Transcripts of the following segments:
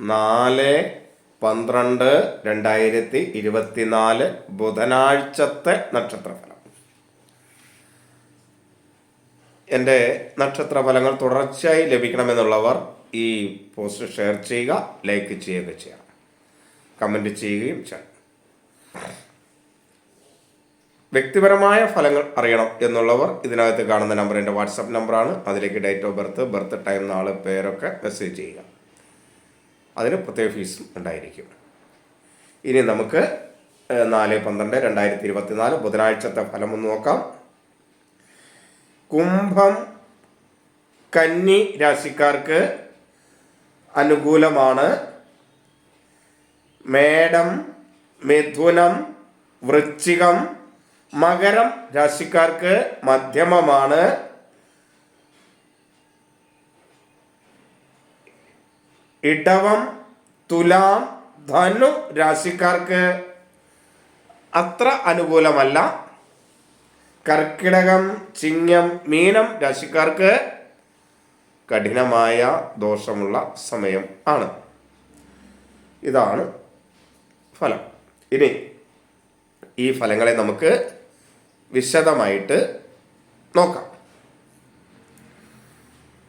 നാല് പന്ത്രണ്ട് രണ്ടായിരത്തി ഇരുപത്തിനാല് ബുധനാഴ്ചത്തെ നക്ഷത്രഫലം. എന്റെ നക്ഷത്രഫലങ്ങൾ തുടർച്ചയായി ലഭിക്കണമെന്നുള്ളവർ ഈ പോസ്റ്റ് ഷെയർ ചെയ്യുക ലൈക്ക് ചെയ്യുക ചെയ്യണം കമന്റ് ചെയ്യുകയും ചെയ്യണം വ്യക്തിപരമായ ഫലങ്ങൾ അറിയണം എന്നുള്ളവർ ഇതിനകത്ത് കാണുന്ന നമ്പർ എന്റെ വാട്സപ്പ് നമ്പറാണ്. അതിലേക്ക് date of birth birth time നാളെ പേരൊക്കെ മെസ്സേജ് ചെയ്യുക. അതിന് പ്രത്യേക ഫീസും ഉണ്ടായിരിക്കും. ഇനി നമുക്ക് നാല് പന്ത്രണ്ട് രണ്ടായിരത്തി ഇരുപത്തിനാല് ബുധനാഴ്ചത്തെ ഫലം ഒന്ന് നോക്കാം. കുംഭം കന്നി രാശിക്കാർക്ക് അനുകൂലമാണ്. മേടം മിഥുനം വൃശ്ചികം മകരം രാശിക്കാർക്ക് മധ്യമമാണ്. ഇടവം തുലാം ധനു രാശിക്കാർക്ക് അത്ര അനുകൂലമല്ല. കർക്കിടകം ചിങ്ങം മീനം രാശിക്കാർക്ക് കഠിനമായ ദോഷമുള്ള സമയം ആണ്. ഇതാണ് ഫലം. ഇനി ഈ ഫലങ്ങളെ നമുക്ക് വിശദമായിട്ട് നോക്കാം.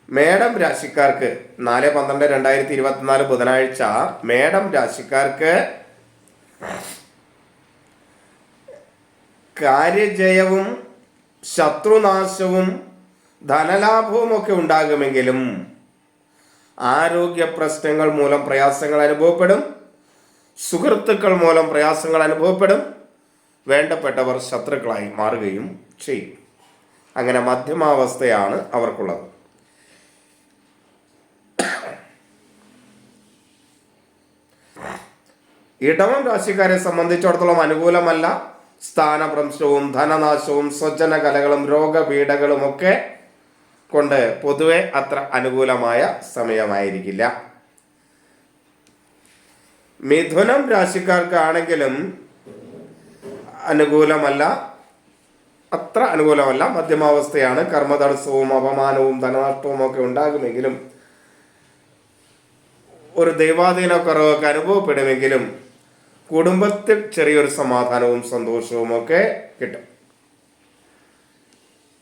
മേടം രാശിക്കാർക്ക് നാല് പന്ത്രണ്ട് രണ്ടായിരത്തി ഇരുപത്തിനാല് ബുധനാഴ്ച മേടം രാശിക്കാർക്ക് കാര്യജയവും ശത്രുനാശവും ധനലാഭവും ഒക്കെ ഉണ്ടാകുമെങ്കിലും ആരോഗ്യ പ്രശ്നങ്ങൾ മൂലം പ്രയാസങ്ങൾ അനുഭവപ്പെടും. സുഹൃത്തുക്കൾ മൂലം പ്രയാസങ്ങൾ അനുഭവപ്പെടും. വേണ്ടപ്പെട്ടവർ ശത്രുക്കളായി മാറുകയും ചെയ്യും. അങ്ങനെ മധ്യമാവസ്ഥയാണ് അവർക്കുള്ളത്. ഇടവം രാശിക്കാരെ സംബന്ധിച്ചിടത്തോളം അനുകൂലമല്ല. സ്ഥാനഭ്രംശവും ധനനാശവും സ്വജന കലകളും രോഗപീഠകളും ഒക്കെ കൊണ്ട് പൊതുവെ അത്ര അനുകൂലമായ സമയമായിരിക്കില്ല. മിഥുനം രാശിക്കാർക്കാണെങ്കിലും അനുകൂലമല്ല. അത്ര അനുകൂലമല്ല. മധ്യമാവസ്ഥയാണ്. കർമ്മതടസ്സവും അപമാനവും ധനനഷ്ടവും ഒക്കെ ഉണ്ടാകുമെങ്കിലും ഒരു ദൈവാധീന കുറവൊക്കെ അനുഭവപ്പെടുമെങ്കിലും കുടുംബത്തിൽ ചെറിയൊരു സമാധാനവും സന്തോഷവും ഒക്കെ കിട്ടും.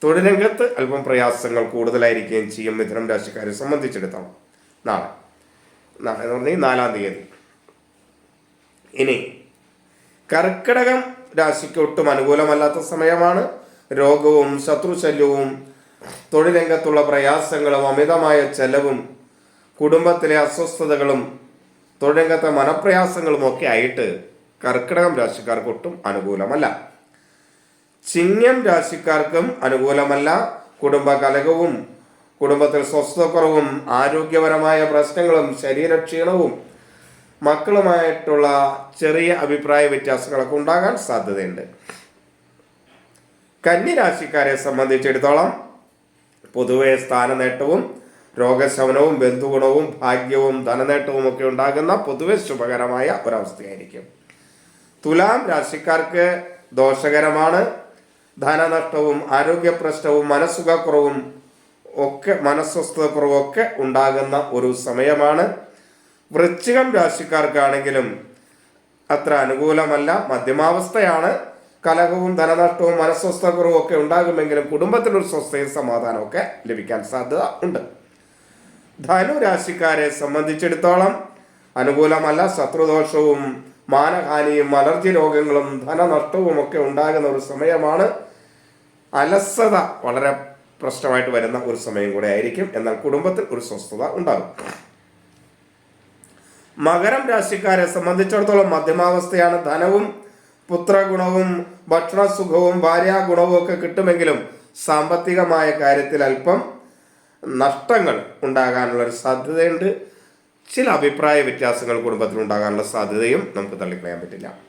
തൊഴിലംഗത്ത് അല്പം പ്രയാസങ്ങൾ കൂടുതലായിരിക്കുകയും ചെയ്യും മിഥുനം രാശിക്കാരെ സംബന്ധിച്ചിടത്തോളം. നാളെ. നാളെ എന്ന് പറഞ്ഞാൽ നാലാം തീയതി. ഇനി കർക്കിടകം രാശിക്ക് ഒട്ടും അനുകൂലമല്ലാത്ത സമയമാണ്. രോഗവും ശത്രുശല്യവും തൊഴിലംഗത്തുള്ള പ്രയാസങ്ങളും അമിതമായ ചെലവും കുടുംബത്തിലെ അസ്വസ്ഥതകളും തൊഴിലംഗത്തെ മനപ്രയാസങ്ങളും ഒക്കെ ആയിട്ട് കർക്കിടകം രാശിക്കാർക്ക് ഒട്ടും അനുകൂലമല്ല. ചിങ്ങം രാശിക്കാർക്കും അനുകൂലമല്ല. കുടുംബ കലകവും കുടുംബത്തിൽ സ്വസ്ഥക്കുറവും ആരോഗ്യപരമായ പ്രശ്നങ്ങളും ശരീരക്ഷീണവും മക്കളുമായിട്ടുള്ള ചെറിയ അഭിപ്രായ വ്യത്യാസങ്ങളൊക്കെ ഉണ്ടാകാൻ സാധ്യതയുണ്ട്. കന്നി രാശിക്കാരെ സംബന്ധിച്ചിടത്തോളം പൊതുവെ സ്ഥാനനേട്ടവും രോഗശമനവും ബന്ധുഗുണവും ഭാഗ്യവും ധനനേട്ടവും ഒക്കെ ഉണ്ടാകുന്ന പൊതുവെ ശുഭകരമായ ഒരവസ്ഥയായിരിക്കും. തുലാം രാശിക്കാർക്ക് ദോഷകരമാണ്. ധനനഷ്ടവും ആരോഗ്യ പ്രശ്നവും മനസ്സുഖക്കുറവും ഒക്കെ മനസ്വസ്ഥതക്കുറവും ഒക്കെ ഉണ്ടാകുന്ന ഒരു സമയമാണ്. വൃശ്ചികം രാശിക്കാർക്കാണെങ്കിലും അത്ര അനുകൂലമല്ല. മധ്യമാവസ്ഥയാണ്. കലഹവും ധനനഷ്ടവും മനസ്വസ്ഥക്കുറവും ഒക്കെ ഉണ്ടാകുമെങ്കിലും കുടുംബത്തിനൊരു സ്വസ്ഥയും സമാധാനവും ഒക്കെ ലഭിക്കാൻ സാധ്യത ഉണ്ട്. ധനു രാശിക്കാരെ സംബന്ധിച്ചിടത്തോളം അനുകൂലമല്ല ശത്രുദോഷവും മാനഹാനിയും അലർജി രോഗങ്ങളും ധനനഷ്ടവും ഒക്കെ ഉണ്ടാകുന്ന ഒരു സമയമാണ്. അലസത വളരെ പ്രശ്നമായിട്ട് വരുന്ന ഒരു സമയം കൂടെ ആയിരിക്കും. എന്നാൽ കുടുംബത്തിൽ ഒരു സ്വസ്ഥത ഉണ്ടാകും. മകരം രാശിക്കാരെ സംബന്ധിച്ചിടത്തോളം മധ്യമാവസ്ഥയാണ്. ധനവും പുത്രഗുണവും ഭക്ഷണസുഖവും ഭാര്യാഗുണവും ഒക്കെ കിട്ടുമെങ്കിലും സാമ്പത്തികമായ കാര്യത്തിൽ അല്പം നഷ്ടങ്ങൾ ഉണ്ടാകാനുള്ള ഒരു സാധ്യതയുണ്ട്. ചില അഭിപ്രായ വ്യത്യാസങ്ങൾ കുടുംബത്തിൽ ഉണ്ടാകാനുള്ള സാധ്യതയും നമുക്ക് തള്ളിക്കളയാൻ പറ്റില്ല.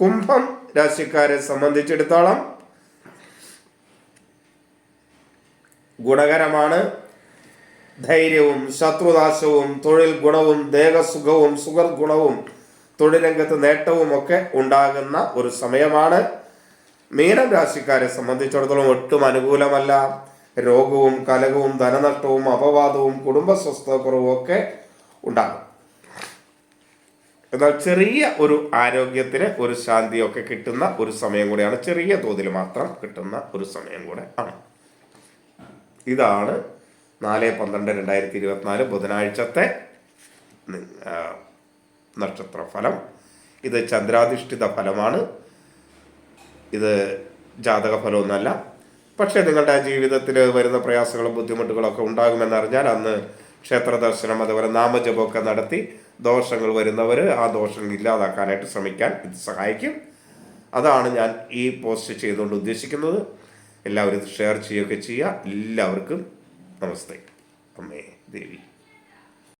കുംഭം രാശിക്കാരെ സംബന്ധിച്ചിടത്തോളം ഗുണകരമാണ്. ധൈര്യവും ശത്രുനാശവും തൊഴിൽ ഗുണവും ദേഹസുഖവും സുഖ ഗുണവും തൊഴിലംഗത്ത് നേട്ടവും ഒക്കെ ഉണ്ടാകുന്ന ഒരു സമയമാണ്. മീനം രാശിക്കാരെ സംബന്ധിച്ചിടത്തോളം ഒട്ടും അനുകൂലമല്ല. രോഗവും കലകവും ധനനഷ്ടവും അപവാദവും കുടുംബ സ്വസ്ഥതക്കുറവും ഒക്കെ ഉണ്ടാകും. എന്നാൽ ചെറിയ ഒരു ആരോഗ്യത്തിന് ഒരു ശാന്തിയൊക്കെ കിട്ടുന്ന ഒരു സമയം കൂടെയാണ്. ചെറിയ തോതിൽ മാത്രം കിട്ടുന്ന ഒരു സമയം കൂടെ ആണ്. ഇതാണ് നാല് പന്ത്രണ്ട് രണ്ടായിരത്തി ഇരുപത്തിനാല് ബുധനാഴ്ചത്തെ നി- നക്ഷത്ര ഫലം ഇത് ചന്ദ്രാധിഷ്ഠിത ഫലമാണ്. ഇത് ജാതക ഫലമൊന്നുമല്ല പക്ഷേ നിങ്ങളുടെ ജീവിതത്തിൽ വരുന്ന പ്രയാസങ്ങളും ബുദ്ധിമുട്ടുകളൊക്കെ ഉണ്ടാകുമെന്നറിഞ്ഞാൽ അന്ന് ക്ഷേത്ര ദർശനം അതുപോലെ നാമജപമൊക്കെ നടത്തി ദോഷങ്ങൾ വരുന്നവർ ആ ദോഷങ്ങൾ ഇല്ലാതാക്കാനായിട്ട് ശ്രമിക്കാൻ ഇത് സഹായിക്കും. അതാണ് ഞാൻ ഈ പോസ്റ്റ് ചെയ്തുകൊണ്ട് ഉദ്ദേശിക്കുന്നത്. എല്ലാവരും ഷെയർ ചെയ്യുകയൊക്കെ ചെയ്യുക. എല്ലാവർക്കും നമസ്തേ. അമ്മേ ദേവി.